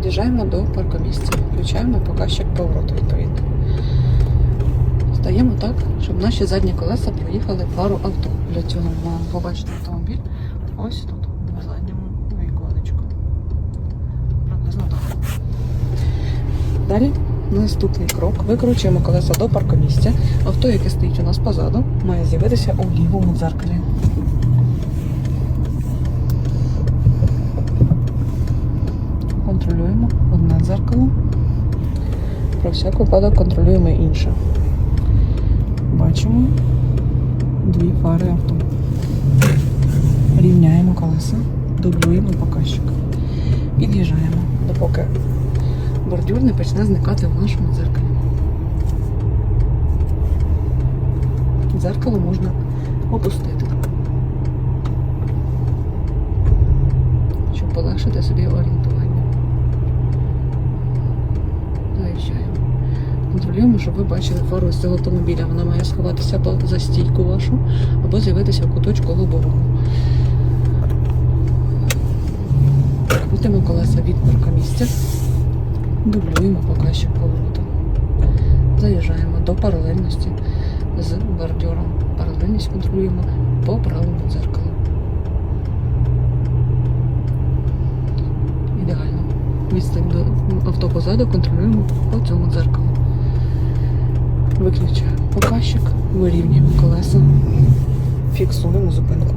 Під'їжджаємо до паркомісця. Включаємо показчик повороту відповідно. Стаємо так, щоб наші задні колеса проїхали пару авто. Для цього ми маємо побачити автомобіль ось тут, на задньому віконечку. Приблизно так. Далі наступний крок. Викручуємо колеса до паркомісця. Авто, яке стоїть у нас позаду, має з'явитися у лівому дзеркалі. Контролюємо одне дзеркало. Про всяк випадок контролюємо інше. Бачимо дві фари авто. Рівняємо колеса, дублюємо показчик. Під'їжджаємо, допоки бордюр не почне зникати в нашому дзеркалі. Дзеркало можна опустити, щоб полегшити собі орієнтування. Заїжджаємо. Контролюємо, щоб ви бачили фару з цього автомобіля. Вона має сховатися за стійку вашу, або з'явитися в куточку лобового. Крутимо колеса від паркомісця. Дублюємо показчик повороту. Заїжджаємо до паралельності з бордюром. Паралельність контролюємо по правому дзеркалу. Ідеально. Відстань до авто позаду контролюємо по цьому дзеркалу. Виключаємо показчик, вирівнюємо колеса, фіксуємо зупинку.